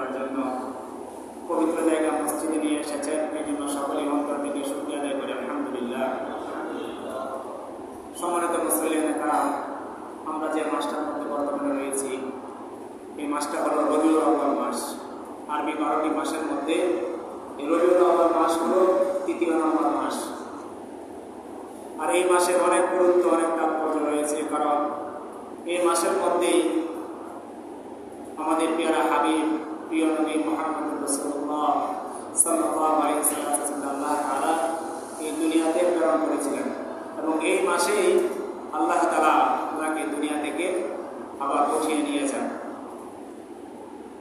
করার জন্য পবিত্র জায়গা মসজিদে নিয়ে এসেছেন। এই জন্য সকলেই অন্তর থেকে শুক্রিয়া আদায় করে, আলহামদুলিল্লাহ। সম্মানিত মুসলিম কারণ আমরা যে মাসটার মধ্যে বর্তমানে রয়েছি, এই মাসটা হলো রবিউল আউ্বাল মাস। আরবি বারোটি মাসের মধ্যে এই রবিউল আউ্বাল মাস হলো তৃতীয় নম্বর মাস। আর এই মাসের অনেক গুরুত্ব, অনেক তাৎপর্য রয়েছে, কারণ এই মাসের মধ্যেই আমাদের পেয়ারা হাবিব সাল্লাহ এবং এই মাসেই দুনিয়া থেকে আবার উঠিয়ে নিয়েছেন।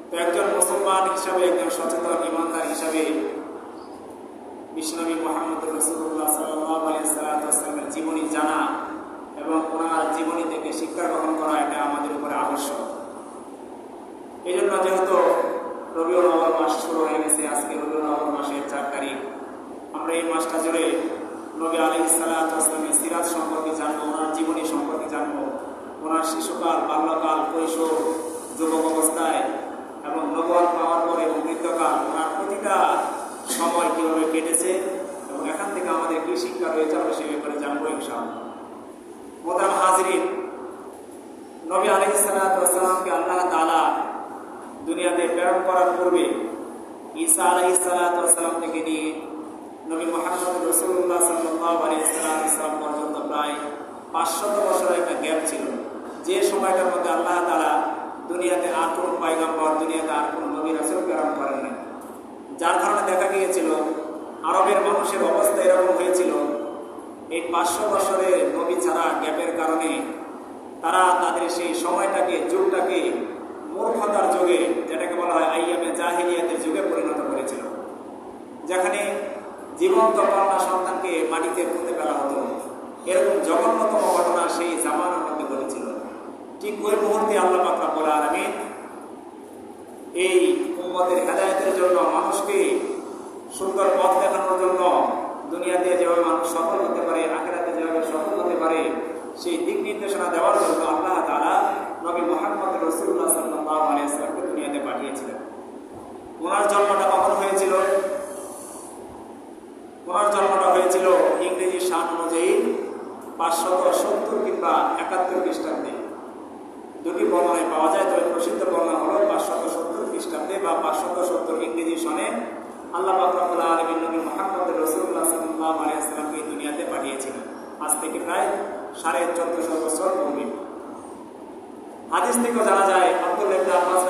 তো একজন মুসলমান হিসাবে, একজন সচেতন ইমানদার হিসাবে বিশ্বনবী মোহাম্মদ রসুল্লাহ সাল্লামের জীবনী জানা এবং ওনার জীবনী থেকে শিক্ষা গ্রহণ করা এটা আমাদের উপরে আবশ্যক এই জন্য যেহেতু রবিউল আওয়াল মাস শুরু হয়ে গেছে আজকে রবিউল আওয়াল মাসের চার তারিখ আমরা এই মাসটা জুড়ে নবী আলী সালামের সিরাজ সম্পর্কে জানব ওনার জীবনী সম্পর্কে জানব ওনার শিশুকাল বাল্যকাল কৈশোর যুবক অবস্থায় এবং নবল পাওয়ার পরে এবং বৃদ্ধকাল ওনার প্রতিটা সময় কীভাবে কেটেছে এবং এখান থেকে আমাদের কী শিক্ষা রয়েছে আমরা সে ব্যাপারে জানব ইনশাআল্লাহ মোদাম হাজরিন নবী আলী সালাতামকে আল্লাহ তালা দুনিয়াতে প্রেরণ করার পূর্বে ঈসা আলাই সালাতাম থেকে নিয়ে নবী মোহাম্মদ রসুল্লাহ সাল্লাহ আলী সাল্লাম পর্যন্ত প্রায় পাঁচশত বছরের একটা গ্যাপ ছিল যে সময়টার মধ্যে আল্লাহ তালা দুনিয়াতে আর কোনো পায়গাম্বর দুনিয়াতে আর কোনো নবী রাসুল প্রেরণ করেন নাই যার কারণে দেখা গিয়েছিল আরবের মানুষের অবস্থা এরকম হয়েছিল এই পাঁচশো বছরের নবী ছাড়া গ্যাপের কারণে তারা তাদের সেই সময়টাকে, যুগটাকে মূর্খতার যুগে, যেটাকে বলা হয় আইয়ামে জাহিলিয়াতের যুগে পরিণত করেছিল। যেখানে জীবন্ত কন্যা সন্তানকে মাটিতে পুঁতে ফেলা হতো। এরকম জঘন্যতম ঘটনা সেই জামানার মধ্যে ঘটেছিল। ঠিক ওই মুহূর্তে আল্লাহ পাকরা বলা আমি এই উম্মতের হেদায়তের জন্য মানুষকে সুন্দর পথ দেখানোর জন্য দুনিয়াতে যেভাবে মানুষ সফল হতে পারে, আখেরাতে যেভাবে সফল হতে পারে, সেই দিক নির্দেশনা দেওয়ার জন্য আল্লাহ তারা নবী মোহাম্মদ রসুল্লাহ সাল্লাহ আলিয়াকে দুনিয়াতে পাঠিয়েছিলেন। ওনার জন্মটা কখন হয়েছিল? ওনার জন্মটা হয়েছিল ইংরেজি সান অনুযায়ী পাঁচশত সত্তর কিংবা একাত্তর খ্রিস্টাব্দে। দুটি বর্ণনায় পাওয়া যায়, তবে প্রসিদ্ধ বর্ণনা হল পাঁচশত সত্তর খ্রিস্টাব্দে বা পাঁচশত সত্তর ইংরেজি সনে আল্লাহ বাকরুল্লাহ আলমিন নবী মোহাম্মদ পাঁচশো থেকে প্রায় সাড়ে চোদ্দশো বছর পূর্বে। হাদিস থেকেও জানা যায় আব্দুল আব্বাস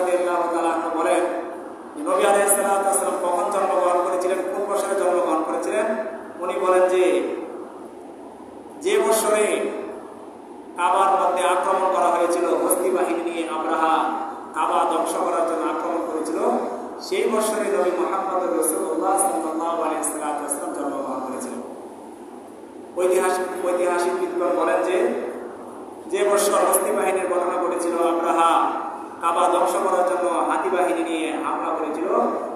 বলেন নবী কখন জন্মগ্রহণ করেছিলেন, কোন বছরে জন্মগ্রহণ করেছিলেন? উনি বলেন যে যে বছরে কাবার মধ্যে আক্রমণ করা হয়েছিল, হস্তি বাহিনী নিয়ে আব্রাহা কাবা ধ্বংস করার জন্য আক্রমণ করেছিল, সেই বছরে নবী মোহাম্মদ রসুল্লাহ সাল্লাহ ঐতিহাসিক ঐতিহাসিক বিদ্বান বলেন যে যে বছর হস্তি বাহিনীর ঘটনা ঘটেছিল, আব্রাহা কাবা ধ্বংস করার জন্য হাতি বাহিনী নিয়ে হামলা করেছিল।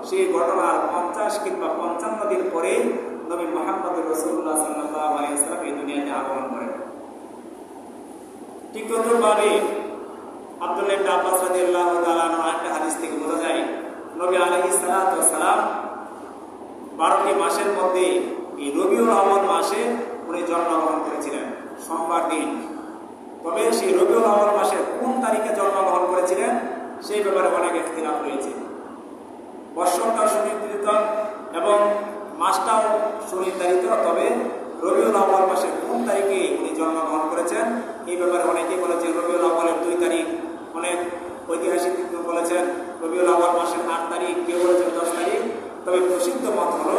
সেই ঘটনার পঞ্চাশ কিংবা পঞ্চান্ন দিন পরে নবী মোহাম্মদ রসুল্লাহ সাল্লাহ আলাইসালাম এই দুনিয়াতে আগমন করেন। ঠিক তদ্রুপভাবে আব্দুল্লাহ আব্বাস তাআলা আনহু একটা হাদিস থেকে বোঝা যায়, নবী সালাতু ওয়াসালাম 12টি মাসের মধ্যে এই রবিউল আউয়াল মাসে উনি জন্মগ্রহণ করেছিলেন। সোমবার দিন। তবে সেই রবিউল আউয়াল মাসের কোন তারিখে জন্মগ্রহণ করেছিলেন, সেই ব্যাপারে অনেক ইখতিলাফ রয়েছে। বৎসরটাও সুনির্ধারিত এবং মাসটাও সুনির্ধারিত, তবে রবিউল আউ্বাল মাসের কোন তারিখে উনি জন্মগ্রহণ করেছেন, এই ব্যাপারে অনেকেই বলেছেন রবিউল আউ্বালের দুই তারিখ। অনেক ঐতিহাসিক বলেছেন রবিউল আউ্বাল মাসের আট তারিখ, কেউ বলেছেন দশ তারিখ। তবে প্রসিদ্ধ মত হল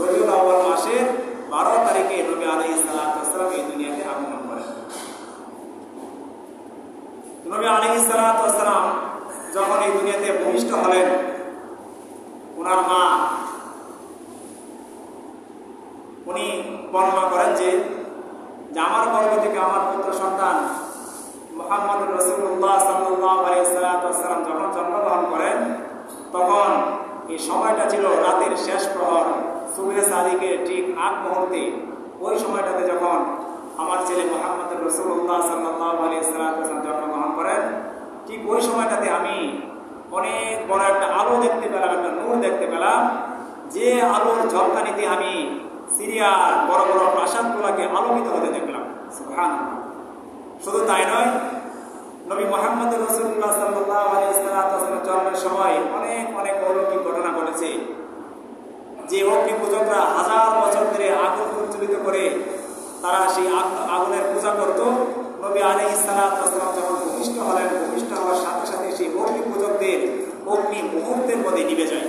রবিউল আউ্বাল মাসের বারো তারিখে নবী আলাই সালাম এই দুনিয়াতে আগমন করেন। নবী আলাই সালাম যখন এই দুনিয়াতে ভূমিষ্ঠ হলেন, ওনার মা উনি বর্ণনা করেন যে আমার গর্ব থেকে আমার পুত্র সন্তান মোহাম্মদ রসুল্লাহ সাল্লাম যখন জন্মগ্রহণ করেন, তখন এই সময়টা ছিল রাতের শেষ প্রহর। সুবে সাদিকের ঠিক আগ মুহূর্তে ওই সময়টাতে যখন আমার ছেলে মোহাম্মদ রসুল্লাহ সাল্লাহ আলী সাল্লাম জন্মগ্রহণ করেন, ঠিক ওই সময়টাতে আমি অনেক বড় একটা আলো দেখতে পেলাম, একটা নূর দেখতে পেলাম। যে আলোর ঝলকানিতে আমি সিরিয়ার বড় বড় প্রাসাদগুলোকে আলোকিত হতে দেখলাম। সুহান শুধু তাই নয়, নবী মোহাম্মদ রসুল্লাহ সাল্লাহ আলী জন্মের সময় অনেক অনেক অলৌকিক ঘটনা ঘটেছে যে অগ্নি পূজকরা হাজার বছর ধরে আগুন প্রজ্বলিত করে তারা সেই আগুনের পূজা করত। নবী আলী ইসালাম যখন ভূমিষ্ঠ হলেন, ভূমিষ্ঠ হওয়ার সাথে সাথে সেই অগ্নি পূজকদের অগ্নি মুহূর্তের মধ্যে নিভে যায়।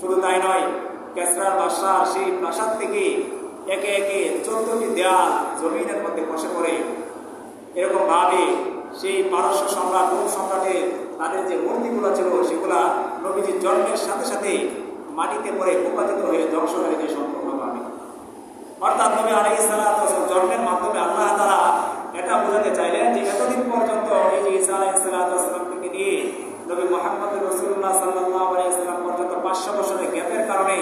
শুধু তাই নয়, কেসরার বাসার সেই প্রাসাদ থেকে একে একে চোদ্দটি দেয়াল জমিনের মধ্যে বসে পড়ে। এরকম ভাবে সেই পারস্য সম্রাট, রোম সম্রাটের তাদের যে মূর্তিগুলো ছিল, সেগুলা নবীজির জন্মের সাথে সাথে মাটিতে পড়ে উপাদিত হয়ে ধ্বংস হয়ে যায় সম্পূর্ণভাবে অর্থাৎ নবী আলী ইসালাম জন্মের মাধ্যমে আল্লাহ তারা এটা বোঝাতে চাইলেন যে এতদিন পর্যন্ত এই যে ইসা আলাহ ইসলাম থেকে নিয়ে নবী মোহাম্মদ রসুল্লাহ সাল্লাহ আলাইসাল্লাম পর্যন্ত পাঁচশো বছরের গ্যাপের কারণে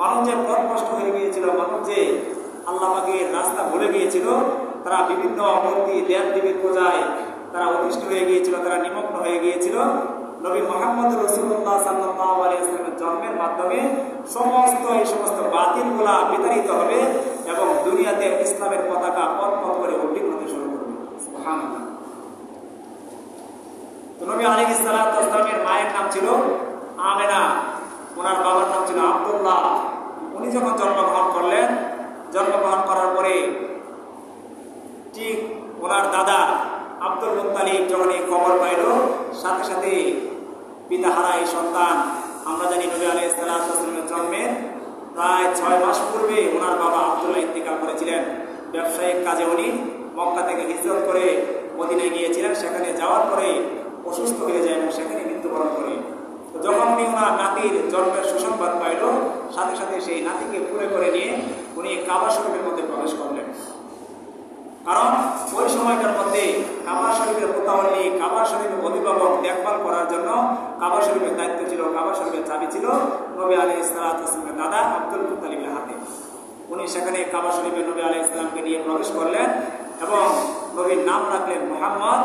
মানুষ যে পথ কষ্ট হয়ে গিয়েছিল, মানুষ যে আল্লাহকে রাস্তা ভুলে গিয়েছিল। তারা বিভিন্ন মূর্তি দেব দেবীর পূজায় তারা অতিষ্ঠ হয়ে গিয়েছিল, তারা নিমগ্ন হয়ে গিয়েছিল। নবী মোহাম্মদ রসুল্লাহ সাল্লাহ আলাইসলামের জন্মের মাধ্যমে সমস্ত এই সমস্ত বাতিলগুলা বিতাড়িত হবে এবং দুনিয়াতে ইসলামের পতাকা পথ পথ করে উদ্বিগ্ন হতে শুরু করবে। নবী আলী ইসলামের মায়ের নাম ছিল আমেনা ওনার বাবার নাম ছিল আবদুল্লাহ উনি যখন জন্মগ্রহণ করলেন জন্মগ্রহণ করার পরে ঠিক ওনার দাদা আব্দুল মুতালিব যখন এই খবর পাইল সাথে সাথে পিতাহারা এই সন্তান আমরা জানি নবী আলী ইসলামের জন্মের প্রায় ছয় মাস পূর্বে ওনার বাবা আবদুল্লাহ ইন্তিকাল করেছিলেন ব্যবসায়িক কাজে উনি মক্কা থেকে হিজরত করে মদিনায় গিয়েছিলেন সেখানে যাওয়ার পরে অসুস্থ হয়ে যায় এবং সেখানে মৃত্যুবরণ করে তো যখন উনি ওনার নাতির জন্মের সুসংবাদ পাইল সাথে সাথে সেই নাতিকে পুরে করে নিয়ে উনি কাবা শরীফের মধ্যে প্রবেশ করলেন কারণ ওই সময়টার মধ্যে কাবা শরীফের মোতাবলি কাবা শরীফের অভিভাবক দেখভাল করার জন্য কাবা শরীফের দায়িত্ব ছিল কাবা শরীফের চাবি ছিল নবী আলী ইসলামের দাদা আব্দুল মুতালিমের হাতে উনি সেখানে কাবা শরীফের নবী আলী ইসলামকে নিয়ে প্রবেশ করলেন এবং নবীর নাম রাখলেন মোহাম্মদ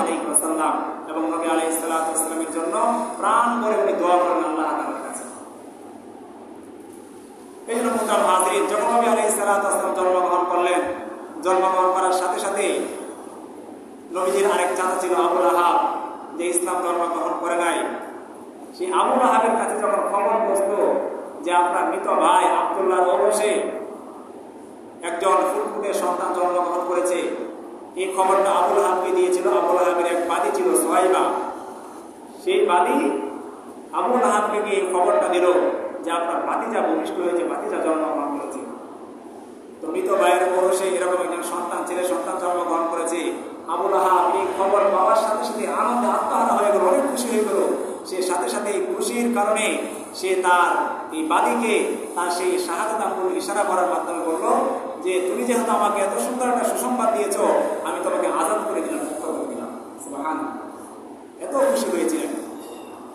আলাইহি ওয়াসাল্লাম এবং নবী সালাতু ওয়াসাল্লামের জন্য প্রাণ ভরে উনি দোয়া করেন আল্লাহ কাছে। এই জন্য যখন নবী জন্মগ্রহণ করলেন, জন্মগ্রহণ করার সাথে সাথে নবীজির আরেক ছিল আবুল আহাব যে ইসলাম ধর্ম গ্রহণ করে নাই। সেই আবুল আহাবের কাছে যখন খবর বসল যে আপনার মৃত ভাই আবদুল্লাহ অবশ্যই একজন ফুটফুটে সন্তান জন্মগ্রহণ করেছে। এই খবরটা আবুল হাবকে দিয়েছিল। আবুল হাবের এক বাদী ছিল সোহাইবা। সেই বাদী আবুল হাবকে গিয়ে এই খবরটা দিল যে আপনার বাতিজা ভূমিষ্ঠ হয়েছে বাতিজা জন্মগ্রহণ করেছে। তো মৃত ভাইয়ের পৌরুষে এরকম একজন সন্তান, ছেলে সন্তান জন্মগ্রহণ করেছে। আবুল আহাব এই খবর পাওয়ার সাথে সাথে আনন্দে আত্মহারা হয়ে গেল, অনেক খুশি হয়ে গেল। সে সাথে সাথে এই খুশির কারণে সে তার এই বাদীকে তার সেই আঙ্গুল ইশারা করার মাধ্যমে বলল যে তুমি যেহেতু আমাকে এত সুন্দর একটা সুসংবাদ দিয়েছ, আমি তোমাকে আজাদ করে দিলাম, মুক্ত করে দিলাম। সুবহান। এত খুশি হয়েছিলেন।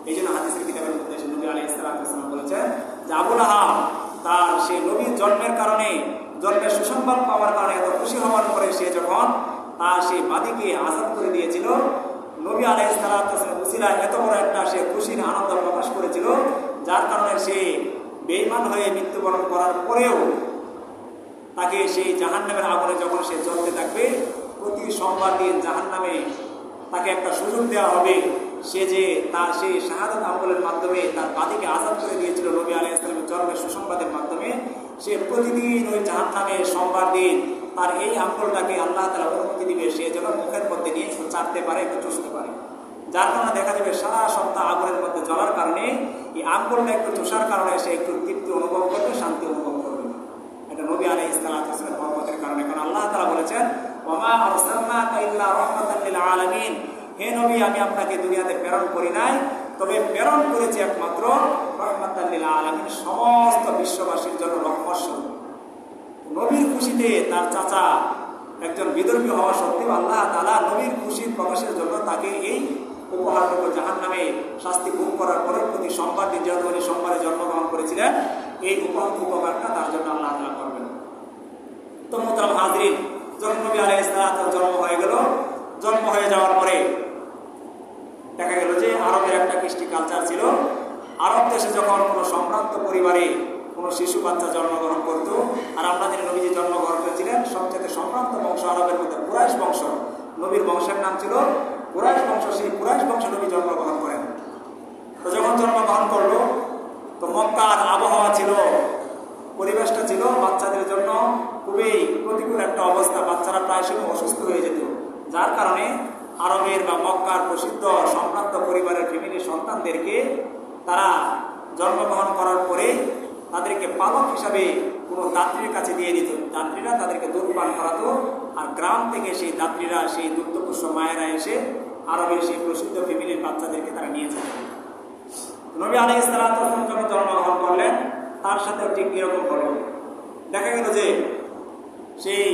এই জন্য হাদিসের কিতাবের মধ্যে নবী আলী ইসলাম বলেছেন, যে আবুল আহাব তার সে নবীর জন্মের কারণে, জন্মের সুসংবাদ পাওয়ার কারণে এত খুশি হওয়ার পরে সে যখন তার সেই বাদীকে আজাদ করে দিয়েছিল, নবী আলাই উসিলা এত বড় একটা সে খুশির আনন্দ প্রকাশ করেছিল, যার কারণে সে বেইমান হয়ে মৃত্যুবরণ করার পরেও তাকে সেই জাহান্নামের আগুনে যখন সে জ্বলতে থাকবে, প্রতি সোমবার দিন জাহান্নামে তাকে একটা সুযোগ দেওয়া হবে। সে যে তার সেই শাহাদাত আমলের মাধ্যমে তার বাদীকে আজাদ করে দিয়েছিল নবী আলাহ ইসলামের জন্মের সুসংবাদের মাধ্যমে, সে প্রতিদিন ওই জাহান্নামে সোমবার দিন তার এই আমলটাকে আল্লাহ তালা অনুমতি দিবে। সে যেন মুখের মধ্যে নিয়ে একটু চাটতে পারে, একটু চুষতে পারে। যার কারণে দেখা যাবে সারা সপ্তাহ আগুনের মধ্যে জ্বলার কারণে, এই আমলটা একটু চুষার কারণে সে একটু তৃপ্তি অনুভব করবে, শান্তি অনুভব নবী আলাই ইসলামের বরকতের কারণে। কারণ আল্লাহ তালা বলেছেন হে নবী, আমি আপনাকে দুনিয়াতে প্রেরণ করি নাই, তবে প্রেরণ করেছি একমাত্র রহমাতাল সমস্ত বিশ্ববাসীর জন্য রহমস্বরূপ নবীর খুশিতে তার চাচা একজন বিদর্মী হওয়া সত্ত্বেও আল্লাহ তালা নবীর খুশির প্রকাশের জন্য তাকে এই উপহারটুকু জাহান নামে শাস্তি ভোগ করার পরে প্রতি সোমবার দিন সোমবারে জন্মগ্রহণ করেছিলেন, এই উপহার তার জন্য আল্লাহ তালা হয়ে গেল, জন্ম হয়ে যাওয়ার পরে দেখা গেল যে আরবের একটা কৃষ্টি কালচার ছিল। আরব দেশে যখন কোনো সম্ভ্রান্ত পরিবারে কোনো শিশু বাচ্চা জন্মগ্রহণ করতো, আর আমরা যিনি নবীজি জন্মগ্রহণ করেছিলেন, সবচেয়ে সম্ভ্রান্ত বংশ আরবের মধ্যে কুরাইশ বংশ। নবীর বংশের নাম ছিল কুরাইশ বংশ সেই কুরাইশ বংশ নবী জন্মগ্রহণ করেন তো যখন জন্মগ্রহণ করল তো মক্কার আবহাওয়া ছিল পরিবেশটা ছিল বাচ্চাদের জন্য খুবই প্রতিকূল একটা অবস্থা বাচ্চারা প্রায় সময় অসুস্থ হয়ে যেত যার কারণে আরবের বা মক্কার প্রসিদ্ধ সম্ভ্রান্ত পরিবারের ফ্যামিলির সন্তানদেরকে তারা জন্মগ্রহণ করার পরে তাদেরকে পালক হিসাবে কোনো দাত্রীর কাছে দিয়ে দিত দাত্রীরা তাদেরকে দুধ পান করাতো আর গ্রাম থেকে সেই দাত্রীরা সেই দুগ্ধপুষ্য মায়েরা এসে আরবের সেই প্রসিদ্ধ ফ্যামিলির বাচ্চাদেরকে তারা নিয়ে যেত নবী আলী ইসলাম যখন জন্মগ্রহণ করলেন, তার সাথে ঠিক এরকম হলো। দেখা গেল যে সেই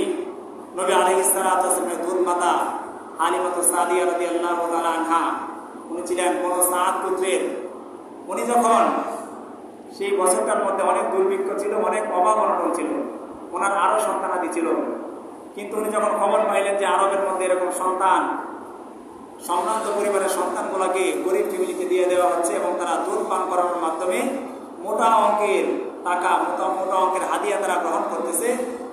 নবী আলী ইসলামের দুধ মাতা আলিমত সাদিয়া রদি আল্লাহ আনহা, উনি ছিলেন কোন সাত পুত্রের। উনি যখন সেই বছরটার মধ্যে অনেক দুর্ভিক্ষ ছিল, অনেক অভাব অনটন ছিল, ওনার আরও সন্তানাদি ছিল। কিন্তু উনি যখন খবর পাইলেন যে আরবের মধ্যে এরকম সন্তান, সম্ভ্রান্ত পরিবারের সন্তানগুলোকে গরিব ফ্যামিলিকে দিয়ে দেওয়া হচ্ছে এবং তারা দুধ পান করানোর মাধ্যমে মোটা অঙ্কের টাকা, মোটা মোটা অঙ্কের হাদিয়া তারা গ্রহণ করতেছে।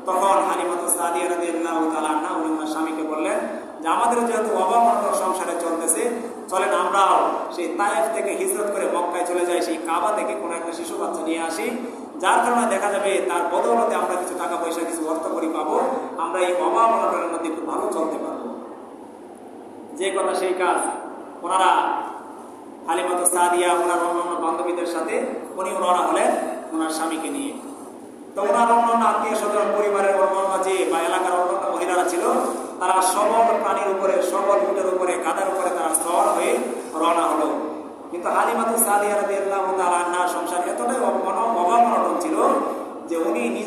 তখন হালিমাত সাদিয়া উনি ওনার স্বামীকে বললেন যে, আমাদের যেহেতু অভাব সংসারে চলতেছে, চলেন আমরাও সেই তায়েফ থেকে হিজরত করে মক্কায় চলে যাই, সেই কাবা থেকে কোনো একটা শিশু বাচ্চা নিয়ে আসি। যার কারণে দেখা যাবে তার বদৌলতে আমরা কিছু টাকা পয়সা কিছু অর্থ করি পাবো, আমরা এই অভাব অনটনের মধ্যে একটু ভালো চলতে পারব। যে কথা সেই কাজ। ওনারা হালিমত সাদিয়া, ওনার অন্যান্য বান্ধবীদের সাথে উনি রওনা হলেন ওনার স্বামীকে নিয়ে। তো ওনার অন্যান্য আত্মীয় স্বজন পরিবারের অন্যান্য যে বা এলাকার অন্যান্য মহিলারা ছিল, তারা সবল প্রাণীর উপরে, সবল উটের উপরে গাদার উপরে তারা সওয়ার হয়ে রওনা হলো। কিন্তু হালিমাতু সাদিয়া রাদি আল্লাহ তালান্নার সংসার এতটাই উনি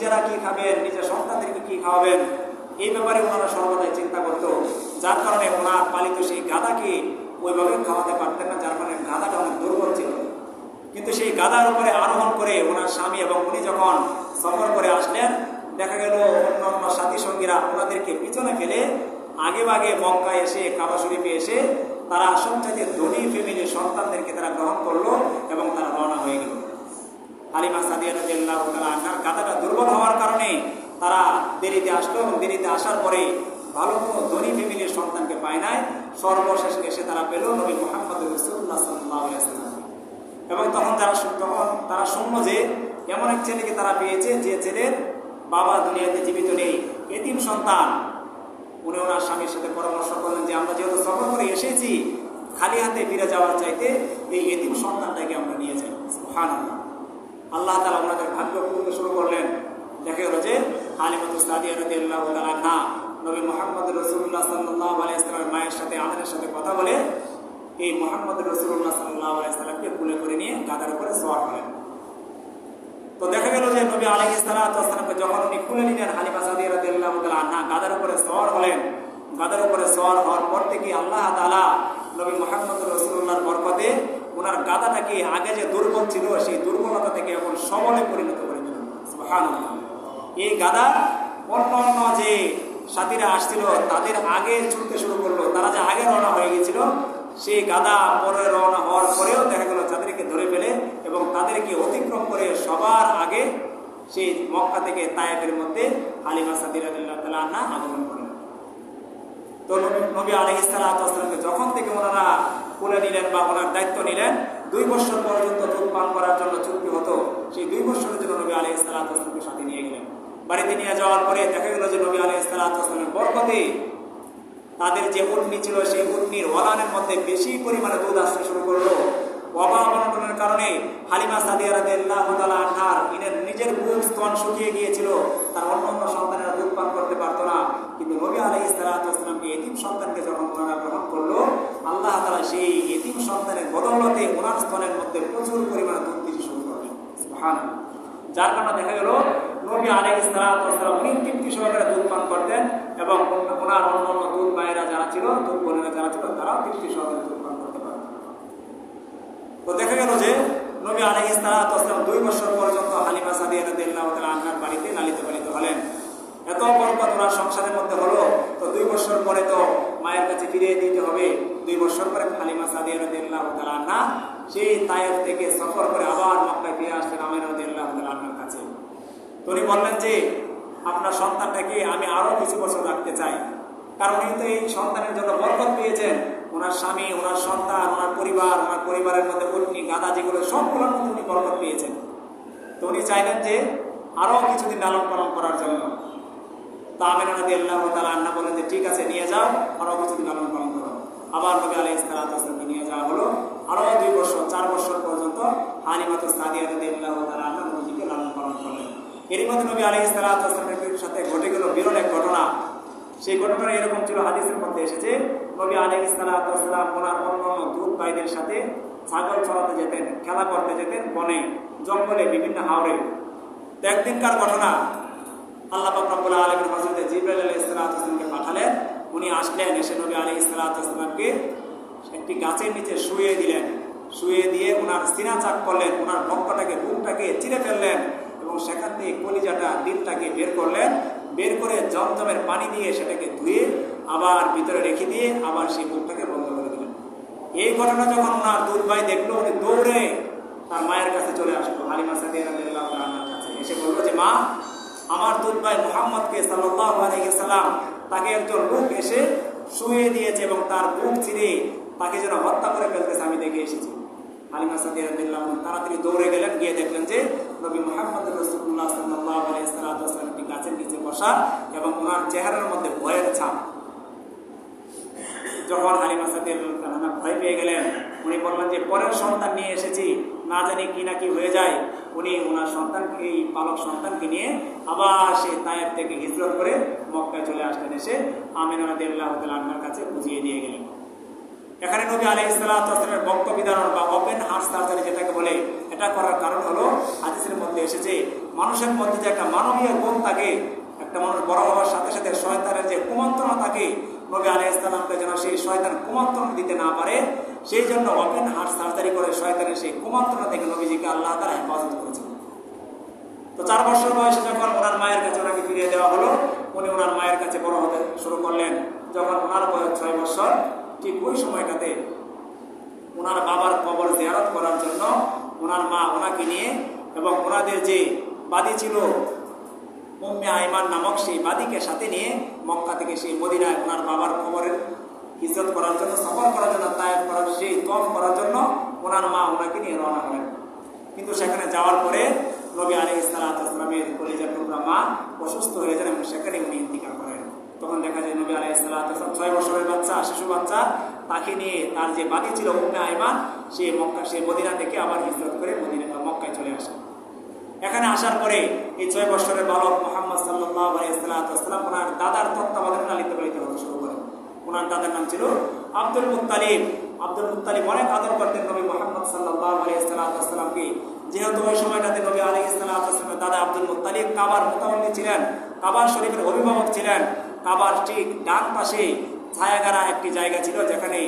নিজেরা কি খাবেন? নিজের সন্তানদেরকে কি খাওয়াবেন? এই ব্যাপারে ওনারা সর্বদাই চিন্তা করতো। যার কারণে ওনার পালিত সেই গাদাকে ওইভাবে খাওয়াতে পারতেন না, যার কারণে গাদাটা অনেক দুর্বল ছিল। কিন্তু সেই গাদার উপরে আরোহণ করে ওনার স্বামী এবং উনি যখন সফর করে আসলেন, দেখা গেল অন্য অন্য সাথী সঙ্গীরা ওনাদেরকে পিছনে ফেলে আগে বাগে মক্কায় এসে কাবা শরীফে এসে তারা সবচেয়ে ধনী ফ্যামিলির সন্তানদেরকে তারা গ্রহণ করল এবং তারা রওনা হয়ে গেল। হালিমা সাদিয়া রাদিয়াল্লাহু তাআলা আনহার গাদাটা দুর্বল হওয়ার কারণে তারা দেরিতে আসলো এবং দেরিতে আসার পরে ভালো কোনো ধনী ফ্যামিলির সন্তানকে পায় নাই। সর্বশেষ এসে তারা পেল নবী মোহাম্মদ রসুল্লাহ সাল্লাহ এবং তখন তারা তখন তারা শুনলো যে এমন এক ছেলেকে তারা পেয়েছে, যে ছেলের বাবা দুনিয়াতে জীবিত নেই, এতিম সন্তান। উনি ওনার স্বামীর সাথে পরামর্শ করলেন যে, আমরা যেহেতু সফর করে এসেছি, খালি হাতে ফিরে যাওয়ার চাইতে এই এতিম সন্তানটাকে আমরা নিয়ে যাই। হান আল্লাহ তালা ওনাদের ভাগ্য করতে শুরু করলেন। দেখা গেল যে আল্লাহ না নবী মোহাম্মদ রসুল্লাহ সাল্লাহ আলাইসলামের মায়ের সাথে, আমাদের সাথে কথা বলে এই মোহাম্মদ রসুল্লাহ সাল্লাহ আলাইসালামকে কুলে করে নিয়ে গাদার উপরে সোয়ার হলেন তো দেখা গেল যে নবী আলী ইসলামকে যখন উনি খুলে নিলেন হালিমা সাদিয়া রদি আল্লাহ আন্না গাদার উপরে সোয়ার হলেন। গাদার উপরে সোয়ার হওয়ার পর থেকে আল্লাহ তালা নবী মোহাম্মদ রসুল্লাহর বরকতে ওনার গাদাটাকে আগে যে দুর্বল ছিল, সেই দুর্বলতা থেকে এখন সবলে পরিণত করে দিলেন। এই গাদা অন্য অন্য যে সাথীরা আসছিল, তাদের আগে ছুটতে শুরু করল। তারা যে আগে রওনা হয়ে গেছিল সেই গাদা পরে রওনা হওয়ার পরেও দেখা গেল তাদেরকে ধরে ফেলে এবং তাদেরকে অতিক্রম করে সবার আগে সেই মক্কা থেকে তায়েবের মধ্যে হালিমা সাদির আল্লাহ আগমন করেন। তো নবী আলহ ইসলামকে যখন থেকে ওনারা কোলে নিলেন বা ওনার দায়িত্ব নিলেন, দুই বছর পর্যন্ত দুধ পান করার জন্য চুক্তি হতো। সেই দুই বছরের জন্য নবী আলহ ইসলামকে সাথে নিয়ে গেলেন। বাড়িতে নিয়ে যাওয়ার পরে দেখা গেল যে নবী আলহ ইসলামের বরকতে তাদের যে উটনি ছিল, সেই উটনির ওলানের মধ্যে বেশি পরিমাণে দুধ আসতে শুরু করল। অভাব কারণে হালিমা সাদিয়া রাদিয়াল্লাহু তাআলা আনহার, ইনের নিজের বুক স্তন শুকিয়ে গিয়েছিল। তার অন্য অন্য সন্তানেরা দুধ পান করতে পারতো না। কিন্তু নবী আলাইহিস সালাতু ওয়াসসালামকে এতিম সন্তানকে যখন ওনারা গ্রহণ করল, আল্লাহ তাআলা সেই এতিম সন্তানের বদৌলতে ওনার স্তনের মধ্যে প্রচুর পরিমাণে দুধ দিতে শুরু করলেন। যার কারণে দেখা গেল, নবী সালাতু ওয়াসসালাম উনি তৃপ্তি সহকারে দুধ পান করতেন এবং ওনার অন্য অন্য দুধ মায়েরা যারা ছিল, দুধ বোনেরা যারা ছিল, তারাও তৃপ্তি সহকারে দুধ পান করতে পারতেন। তো দেখা গেল যে নবী আলাই ইসলাম দুই বছর পর্যন্ত হালিমা সাদিয়া রাদিয়াল্লাহু তাআলা আনহার বাড়িতে লালিত পালিত হলেন এত ওনার সংসারের মধ্যে হলো, তো দুই বছর পরে তো মায়ের কাছে ফিরিয়ে দিতে হবে। দুই বছর পরে হালিমা সাদিয়া সেই তায়েফ থেকে সফর করে আবার মক্কায় ফিরে আসলেন আমির রাদিয়াল্লাহু তাআলা কাছে। তো উনি বললেন যে, আপনার সন্তানটাকে আমি আরও কিছু বছর রাখতে চাই? কারণ উনি তো এই সন্তানের জন্য বরকত পেয়েছেন। ওনার স্বামী, ওনার সন্তান, ওনার পরিবার, ওনার পরিবারের মধ্যে উটনি গাদা যেগুলো, সবগুলোর মধ্যে উনি বরকত পেয়েছেন। তো উনি চাইলেন যে, আরও কিছুদিন লালন পালন করার জন্য। তা আমির নদী বলেন যে, ঠিক আছে, নিয়ে যাও, আরও কিছুদিন লালন পালন করো। আবার নবী আলাই ইসলামকে নিয়ে যাওয়া হলো। আরও দুই বছর, চার বছর পর্যন্ত হানিমাত সাদিয়া নদী আল্লাহ তালা লালন পালন করলেন। এরই মধ্যে নবী আলাই ইসলামের সাথে ঘটে গেল বিরল এক ঘটনা। সেই ঘটনা এরকম ছিল, হাদিসের মধ্যে এসেছে, নবী আলী ইসলাম ওনার অন্য দুধ ভাইদের সাথে ছাগল চড়াতে যেতেন, খেলা করতে যেতেন বনে, জঙ্গলে বিভিন্ন হাওড়ে তো একদিনকার ঘটনা আল্লাহ রব্বুল আলমীর হজরতে জিব্রাইল আলী ইসলামকে পাঠালেন। উনি আসলেন, এসে নবী আলী ইসলামকে একটি গাছের নিচে শুয়ে দিলেন। শুয়ে দিয়ে ওনার সিনা চাক করলেন ওনার বক্ষটাকে বুকটাকে চিরে ফেললেন এবং সেখান থেকে কলিজাটা দিলটাকে বের করলেন। বের করে জমজমের পানি দিয়ে সেটাকে ধুয়ে আবার ভিতরে রেখে দিয়ে আবার সেই বুকটাকে বন্ধ করে দিলেন। এই ঘটনা যখন ওনার দুধ ভাই দেখল, উনি দৌড়ে তার মায়ের কাছে চলে আসলো। হালিমা সাদিয়া কাছে এসে বলল যে, মা আমার দুধ ভাই মোহাম্মদকে সাল্লাল্লাহু আলাইহি সাল্লাম তাকে একজন লোক এসে শুয়ে দিয়েছে এবং তার বুক চিরে তাকে যেন হত্যা করে ফেলতেছে আমি দেখে এসেছি। হালিমা সাদিয়া রাদিয়াল্লাহু তাড়াতাড়ি দৌড়ে গেলেন, গিয়ে দেখলেন যে নবী মুহাম্মদ আলাইহি একটি গাছের নিচে বসা এবং ওনার চেহারার মধ্যে ভয়ের ছাপ। যখন হালিমা সাদিয়া ভয় পেয়ে গেলেন, উনি বললেন যে পরের সন্তান নিয়ে এসেছি, না জানি কি না কি হয়ে যায়। উনি ওনার সন্তানকে, এই পালক সন্তানকে নিয়ে আবার সে তায়েব থেকে হিজরত করে মক্কায় চলে আসলেন, এসে আমিনা তাআলা কাছে বুঝিয়ে দিয়ে গেলেন। এখানে নবী আলাই ইসলামের বক্তব্য বিধারণ বা ওপেন হার্ট যেটাকে বলে, এটা করার কারণ হলো হাদিসের মধ্যে এসেছে, মানুষের মধ্যে যে একটা মানবীয় গুণ থাকে, একটা মানুষ বড় হওয়ার সাথে সাথে শয়তানের যে কুমন্ত্রণা থাকে, নবী আলাই ইসলামকে যেন সেই শয়তান কুমন্ত্রণ দিতে না পারে সেই জন্য ওপেন হার্ট সার্জারি করে শয়তানের সেই কুমন্ত্রণা থেকে নবীজিকে আল্লাহ তারা হেফাজত করেছেন। তো চার বছর বয়সে যখন ওনার মায়ের কাছে ওনাকে ফিরিয়ে দেওয়া হলো, উনি ওনার মায়ের কাছে বড় হতে শুরু করলেন। যখন ওনার বয়স ছয় বছর, ঠিক ওই সময়টাতে ওনার বাবার কবর জিয়ারত করার জন্য ওনার মা ওনাকে নিয়ে এবং ওনাদের যে বাদী ছিল উম্মে আইমান নামক সেই বাদীকে সাথে নিয়ে মক্কা থেকে সেই মদিনায় ওনার বাবার কবরের ইজ্জত করার জন্য, সফর করার জন্য তায়েব করার সেই তফ করার জন্য ওনার মা ওনাকে নিয়ে রওনা হলেন। কিন্তু সেখানে যাওয়ার পরে নবী আলী ইসলামের কলেজের টুকরা মা অসুস্থ হয়ে যান এবং সেখানে উনি ইন্তিকাল করেন। তখন দেখা যায় নবী আলাই ইসলাম ছয় বছরের বাচ্চা, শিশু বাচ্চা, তাকে নিয়ে তার যে বাড়ি ছিল উম্মে আইমান সে মক্কা, সে মদিনা থেকে আবার হিজরত করে মদিনা, মক্কায় চলে আসে। এখানে আসার পরে এই ছয় বছরের বালক মোহাম্মদ সাল্লাহ আলাইসালাম ওনার দাদার তত্ত্বাবধানে লালিত পালিত হতে শুরু করেন। ওনার দাদার নাম ছিল আব্দুল মুতালিম আব্দুল মুতালিম অনেক আদর করতেন নবী মোহাম্মদ সাল্লাহ আলাইসালামকে যেহেতু ওই সময়টাতে নবী আলী ইসলামের দাদা আব্দুল মুতালিম কাবার মোতাবল্লি ছিলেন, কাবার শরীফের অভিভাবক ছিলেন। কাবার ঠিক ডান পাশে ছায়াগারা একটি জায়গা ছিল যেখানে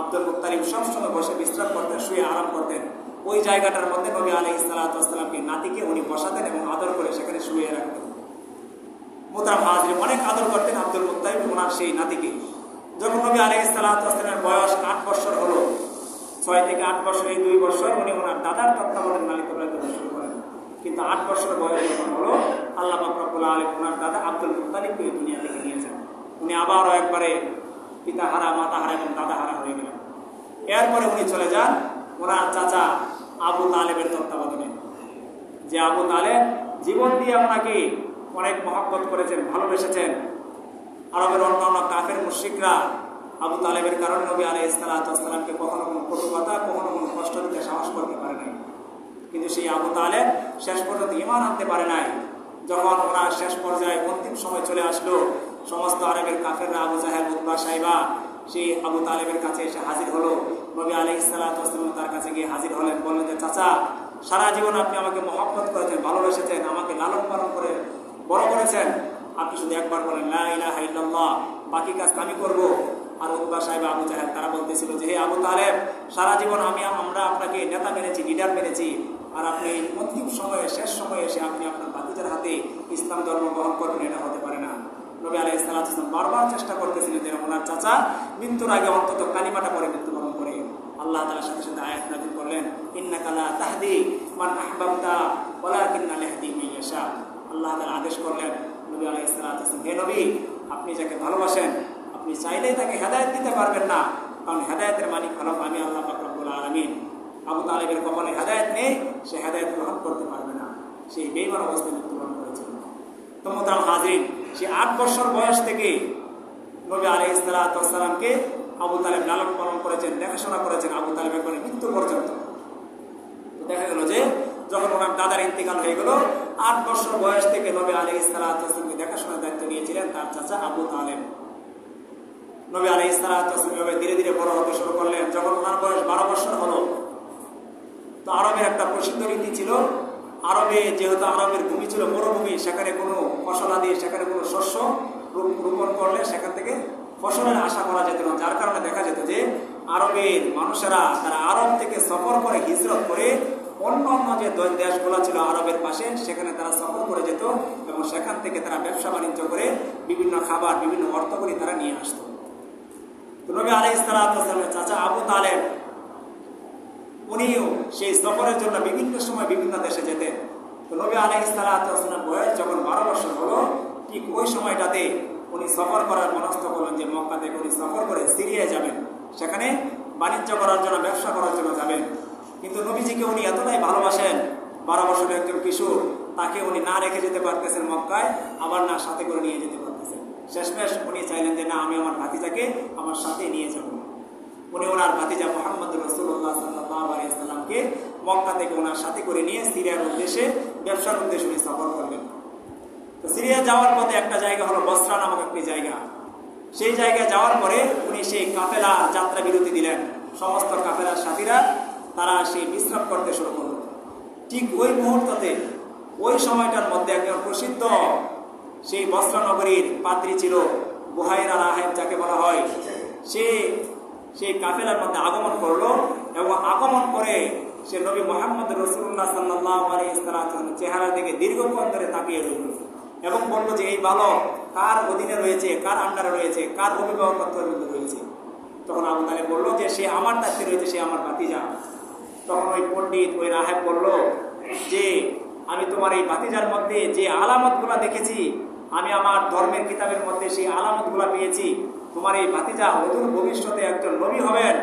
আব্দুল মুতালিম সবসময় বসে বিশ্রাম করতেন, শুয়ে আরাম করতেন। ওই জায়গাটার মধ্যে নবী আলী ইসলাতামকে নাতিকে উনি বসাতেন এবং আদর করে সেখানে শুয়ে রাখতেন। মোতাম হাজরি অনেক আদর করতেন আব্দুল মুতালিম ওনার সেই নাতিকে। যখন নবী আলী ইসলাতামের বয়স আট বছর হলো, ছয় থেকে আট বছর, এই দুই বছর উনি ওনার দাদার তত্ত্বাবধানে পালিত শুরু করেন। কিন্তু আট বছর বয়স যখন হলো, আল্লাহ বাকরুল্লাহ আলী ওনার দাদা আব্দুল মুতালিবকে এই দুনিয়া থেকে নিয়েছেন উনি আবারও একবারে পিতা হারা মাতা হারা এবং দাদা হারা হয়ে গেলেন। এরপরে উনি চলে যান ওনার চাচা আবু তালেবের তত্ত্বাবধানে। যে আবু তালেব জীবন দিয়ে ওনাকে অনেক মহব্বত করেছেন, ভালোবেসেছেন। আরবের অন্যান্য কাফের মুশিকরা আবু তালেবের কারণে নবী আলাই ইসলাতামকে কখনো কোনো কটু কথা, কখনো কোনো কষ্ট দিতে সাহস করতে পারে নাই। কিন্তু সেই আবু তালেব শেষ পর্যন্ত ইমান আনতে পারে নাই। যখন ওরা শেষ পর্যায়ে অন্তিম সময় চলে আসলো, সমস্ত আরবের কাফেররা আবু জাহেদ উদ্বা সাহেবা সেই আবু তালেবের কাছে এসে হাজির হলো। নবী আলী ইসলাতাম তার কাছে গিয়ে হাজির হলেন, বললেন যে, চাচা, সারা জীবন আপনি আমাকে মহব্বত করেছেন, ভালোবেসেছেন, আমাকে লালন পালন করে বড় করেছেন। আপনি শুধু একবার বলেন বাকি কাজ আমি করব। আর উদ্বা সাহেব আবু জাহেদ তারা বলতেছিল যে, হে আবু তালেব, সারা জীবন আমি আমরা আপনাকে নেতা মেনেছি লিডার মেনেছি, আর আপনি অন্তিম সময়ে, শেষ সময়ে এসে আপনি আপনার বাতিজার হাতে ইসলাম ধর্ম গ্রহণ করবেন, এটা হতে পারে না। নবী আলাই ইসলাম বারবার চেষ্টা করতেছিলেন যে, ওনার চাচা মৃত্যুর আগে অন্তত কালিমাটা পরে মৃত্যুবরণ করে। আল্লাহ তালার সাথে সাথে আয়াত নাজিল করলেন ইন্না কালা তাহদি মান আহবাবতা, ওয়ালাকিন্না লাহদি মাইয়াশা আল্লাহ তালা আদেশ করলেন নবী আলাইহিস সালাম। হে নবী, আপনি যাকে ভালোবাসেন, আপনি চাইলেই তাকে হেদায়েত দিতে পারবেন না। কারণ হেদায়েতের মালিক হলো আমি আল্লাহ পাক রব্বুল আলামিন। আবু তালেবের কপালে হেদায়েত নেই, সে হেদায়েত গ্রহণ করতে পারবে না। সেই বেইমান অবস্থায় মৃত্যুবরণ করেছিল তোমতাল হাজির সে আট বছর বয়স থেকে নবী আলী ইসলাতামকে আবু তালেব লালন পালন করেছেন, দেখাশোনা করেছেন আবু তালেব একবারে মৃত্যু পর্যন্ত। দেখা গেল যে যখন ওনার দাদার ইন্তেকাল হয়ে গেল, আট বছর বয়স থেকে নবী আলী ইসলাতামকে দেখাশোনার দায়িত্ব নিয়েছিলেন তার চাচা আবু তালেব। নবী আলী ইসলাতাম ধীরে ধীরে বড় হতে শুরু করলেন। যখন ওনার বয়স বারো বছর হলো, তো আরবের একটা প্রসিদ্ধ রীতি ছিল, আরবে যেহেতু আরবের ভূমি ছিল মরুভূমি, সেখানে কোনো ফসল আদি, সেখানে কোনো শস্য রোপণ করলে সেখান থেকে ফসলের আশা করা যেত না। যার কারণে দেখা যেত যে, আরবের মানুষেরা তারা আরব থেকে সফর করে হিজরত করে অন্য অন্য যে দেশগুলো ছিল আরবের পাশে, সেখানে তারা সফর করে যেত এবং সেখান থেকে তারা ব্যবসা বাণিজ্য করে বিভিন্ন খাবার, বিভিন্ন অর্থকরী তারা নিয়ে আসত। নবী আলাই ইসলামের চাচা আবু তালেব, উনিও সেই সফরের জন্য বিভিন্ন সময় বিভিন্ন দেশে যেতেন। তো নবী আলাই ইসলামের বয়স যখন বারো বছর হলো, ঠিক ওই সময়টাতে উনি সফর করার মনস্থ করলেন যে মক্কা থেকে উনি সফর করে সিরিয়ায় যাবেন। সেখানে বাণিজ্য করার জন্য, ব্যবসা করার জন্য যাবেন। কিন্তু নবীজিকে উনি এতটাই ভালোবাসেন, বারো বছরের একজন কিশোর, তাকে উনি না রেখে যেতে পারতেছেন মক্কায়, আবার না সাথে করে নিয়ে যেতে পারতেছেন। শেষমেশ উনি চাইলেন যে, না, আমি আমার ভাতিজাকে আমার সাথে নিয়ে যাব। উনি ওনার ভাতিজা মোহাম্মদ রসুল্লাহ সাল্লাহামকে মক্কা থেকে ওনার সাথে করে নিয়ে সিরিয়ার উদ্দেশ্যে, ব্যবসার উদ্দেশ্যে উনি সফর করবেন তো সিরিয়া যাওয়ার পথে একটা জায়গা হলো বস্ত্রা নামক একটি জায়গা। সেই জায়গায় যাওয়ার পরে উনি সেই কাফেলা যাত্রা বিরতি দিলেন। সমস্ত কাফেলার সাথীরা তারা সেই বিশ্রাম করতে শুরু করল। ঠিক ওই মুহূর্ততে, ওই সময়টার মধ্যে একজন প্রসিদ্ধ সেই বস্ত্রনগরীর পাত্রী ছিল বুহাইরা রাহেব যাকে বলা হয়। সে সেই কাফেলার মধ্যে আগমন করল এবং আগমন করে সে নবী মোহাম্মদ রসুল্লাহ সাল্লাহ আলী ইসলাম চেহারা দিকে দীর্ঘক্ষণ তাকিয়ে রইল এবং বলল যে, এই বালক, কার অধীনে রয়েছে, কার আন্ডারে রয়েছে, কার অভিভাবকত্বের মধ্যে রয়েছে? তখন আবু তালে বলল যে, সে আমার দায়িত্বে রয়েছে, সে আমার বাতিজা তখন ওই পণ্ডিত, ওই রাহেব বলল, যে, আমি তোমার এই বাতিজার মধ্যে যে আলামতগুলো দেখেছি, আমি আমার ধর্মের কিতাবের মধ্যে সেই আলামতগুলো পেয়েছি। তোমার এই ভাতিজা অদূর ভবিষ্যতে একজন নবী হবেন।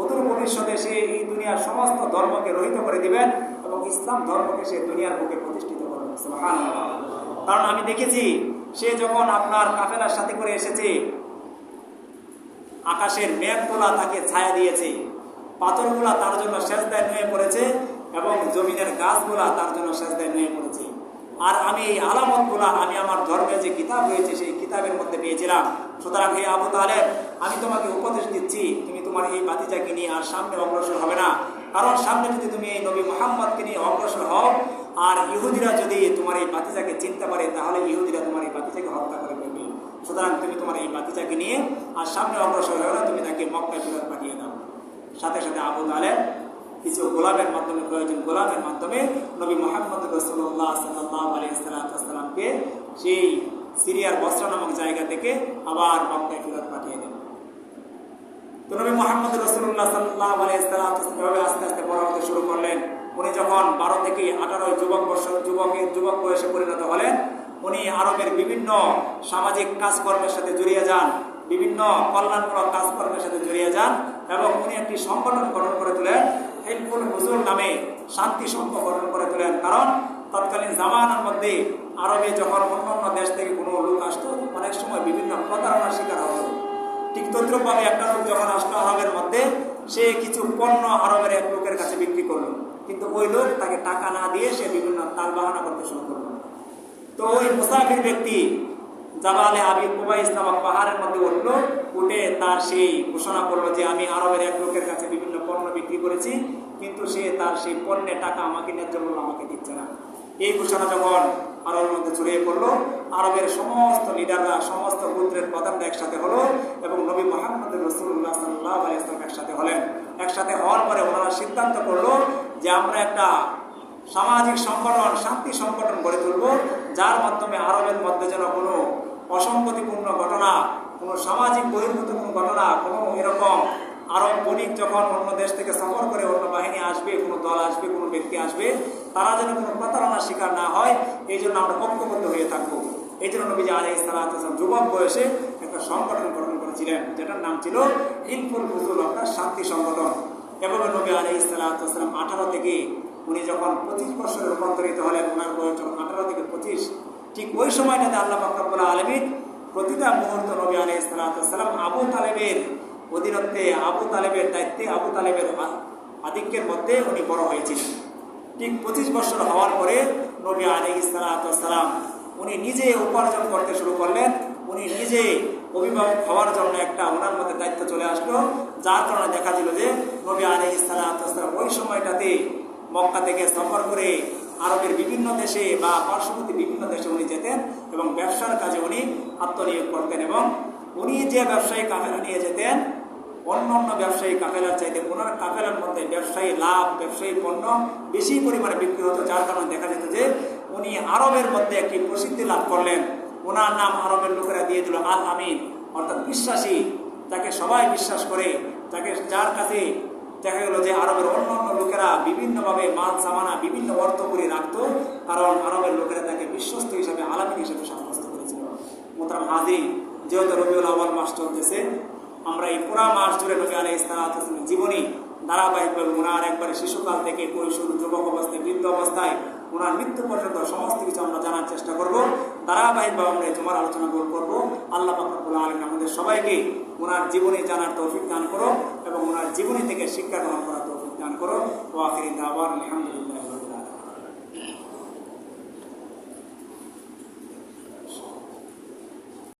অদূর ভবিষ্যতে সে এই দুনিয়ার সমস্ত ধর্মকে রহিত করে দিবেন এবং ইসলাম ধর্মকে সে দুনিয়ার বুকে প্রতিষ্ঠিত করবেন। কারণ আমি দেখেছি, সে যখন আপনার কাফেলার সাথে করে এসেছে, আকাশের মেঘগুলা তাকে ছায়া দিয়েছে। পাথরগুলা তার জন্য সেজদায় নুয়ে পড়েছে এবং জমিনের গাছগুলা তার জন্য সেজদায় নুয়ে পড়েছে। আর আমি এই আলামতগুলা, আমি আমার ধর্মে যে কিতাব রয়েছে সেই কিতাবের মধ্যে পেয়েছিলাম। সুতরাং হে আবু তালেব, আমি তোমাকে উপদেশ দিচ্ছি, তুমি তোমার এই বাতিজাকে নিয়ে আর সামনে অগ্রসর হবে না। কারণ সামনে যদি তুমি এই নবী মোহাম্মদকে নিয়ে অগ্রসর হও, আর ইহুদিরা যদি তোমার এই বাতিজাকে চিনতে পারে, তাহলে ইহুদিরা তোমার এই বাতিজাকে হত্যা করে ফেলবে। সুতরাং তুমি তোমার এই বাতিজাকে নিয়ে আর সামনে অগ্রসর হয়ে না, তুমি তাকে মক্কায় ফেরত পাঠিয়ে দাও। সাথে সাথে আবু তালেব কিছু গোলামের মাধ্যমে প্রয়োজন গোলামের মাধ্যমে নবী মোহাম্মদ রসুল্লাহ সাল্লাহ আলী সাল্লামকে সেই সিরিয়ার বস্ত্র নামক জায়গা থেকে আবার মক্কায় ফেরত পাঠিয়ে দেন। তো নবী মোহাম্মদ রসুল্লাহ সাল্লাহ আলী আস্তে আস্তে বড় হতে শুরু করলেন। উনি যখন বারো থেকে আঠারো যুবক বর্ষ যুবকের যুবক বয়সে পরিণত হলেন, উনি আরবের বিভিন্ন সামাজিক কাজকর্মের সাথে জড়িয়ে যান, বিভিন্ন কল্যাণমূলক কাজকর্মের সাথে জড়িয়ে যান। এবং উনি একটি সংগঠন গঠন করে তোলেন হেল্পফুল হুজুর নামে শান্তি সংঘ গঠন করে তোলেন। কারণ তৎকালীন জামানার মধ্যে আরবে যখন অন্য অন্য দেশ থেকে কোনো লোক আসতো, অনেক সময় বিভিন্ন প্রতারণার শিকার হতো। ঠিক তদ্রুপভাবে একটা লোক যখন আসলো আরবের মধ্যে, সে কিছু পণ্য আরবের এক লোকের কাছে বিক্রি করল। কিন্তু ওই লোক তাকে টাকা না দিয়ে সে বিভিন্ন তাল বাহানা করতে শুরু করল। তো ওই মুসাফির ব্যক্তি জাবালে আবি কুবাইস নামক পাহাড়ের মধ্যে উঠল উঠে তার সেই ঘোষণা করল যে আমি আরবের এক লোকের কাছে বিভিন্ন পণ্য বিক্রি করেছি, কিন্তু সে তার সেই পণ্যের টাকা আমাকে ন্যায্য মূল্য আমাকে দিচ্ছে না। এই ঘোষণা যখন আরবের মধ্যে ছড়িয়ে পড়ল, আরবের সমস্ত লিডাররা, সমস্ত গোত্রের প্রধানরা একসাথে হলো এবং নবী মোহাম্মদ রসুল্লাহ সাল্লাহ আলাইসলাম একসাথে হলেন। একসাথে হওয়ার পরে ওনারা সিদ্ধান্ত করল যে আমরা একটা সামাজিক সংগঠন, শান্তি সংগঠন গড়ে তুলব, যার মাধ্যমে আরবের মধ্যে যেন কোনো অসঙ্গতিপূর্ণ ঘটনা, কোনো সামাজিক বহির্ভূত কোনো ঘটনা, কোনো এরকম আরব বণিক যখন অন্য দেশ থেকে সফর করে অন্য বাহিনী আসবে, কোনো দল আসবে, কোনো ব্যক্তি আসবে, তারা যেন কোনো প্রতারণার শিকার না হয়, এই জন্য আমরা ঐক্যবদ্ধ হয়ে থাকব। এই জন্য নবীজি আলী ইসলাম যুবক বয়সে একটা সংগঠন গঠন করেছিলেন, যেটার নাম ছিল হিলফুল ফুজুল অর্থাৎ শান্তি সংগঠন। এভাবে নবী আলী ইসলাম আঠারো থেকে উনি যখন পঁচিশ বছরে রূপান্তরিত হলেন, ওনার বয়স যখন আঠারো থেকে পঁচিশ ঠিক ওই সময়টাতে আল্লাহ ফাকরুল আলমীর প্রতিটা মুহূর্ত নবী আলী ইসলাম আবু তালেবের অধীনত্বে, আবু তালেবের দায়িত্বে, আবু তালেবের আধিক্যের মধ্যে উনি বড় হয়েছিলেন। ঠিক পঁচিশ বছর হওয়ার পরে নবী আলী ইসলাম উনি নিজে উপার্জন করতে শুরু করলেন। উনি নিজে অভিভাবক হওয়ার জন্য একটা ওনার মধ্যে দায়িত্ব চলে আসলো। যার কারণে দেখা দিল যে নবী আলী ইসলাম ওই সময়টাতে মক্কা থেকে সফর করে আরবের বিভিন্ন দেশে বা পার্শ্ববর্তী বিভিন্ন দেশে উনি যেতেন এবং ব্যবসার কাজে উনি আত্মনিয়োগ করতেন এবং উনি যে ব্যবসায়ী কাফেলা নিয়ে যেতেন অন্য অন্য ব্যবসায়ী কাফেলার চাইতে ওনার কাফেলার মধ্যে ব্যবসায়ী লাভ, ব্যবসায়ী পণ্য বেশি পরিমাণে বিক্রি হতো, যার কারণে দেখা যেত যে উনি আরবের মধ্যে একটি প্রসিদ্ধি লাভ করলেন। ওনার নাম আরবের লোকেরা দিয়ে দিল আল আমিন। অর্থাৎ বিশ্বাসী। তাকে সবাই বিশ্বাস করে। তাকে যার কাছে দেখা গেল যে আরবের অন্য অন্য লোকেরা বিভিন্নভাবে মাল, সামানা, বিভিন্ন অর্থ করে রাখত, কারণ আরবের লোকেরা তাকে বিশ্বস্ত হিসাবে আলামিন হিসাবে সাব্যস্ত করেছিল। মোতাম হাজি, যেহেতু রবিউল আওয়াল মাস চলতেছে, আমরা এই পুরা মাস জুড়ে নবী আলাই ইসলামের জীবনী ধারাবাহিকভাবে ওনার একবারে শিশুকাল থেকে কৈশোর যুবক অবস্থায়, বৃদ্ধ অবস্থায় ওনার মৃত্যু পর্যন্ত সমস্ত কিছু আমরা জানার চেষ্টা করব। ধারাবাহিকভাবে আমরা তোমার আলোচনা করব। আল্লাহ পাকুল আলম আমাদের সবাইকে ওনার জীবনে জানার তৌফিক দান করো এবং ওনার জীবনী থেকে শিক্ষা গ্রহণ করার তৌফিক দান করো ও আখিরি দাবার আলহামদুলিল্লাহ।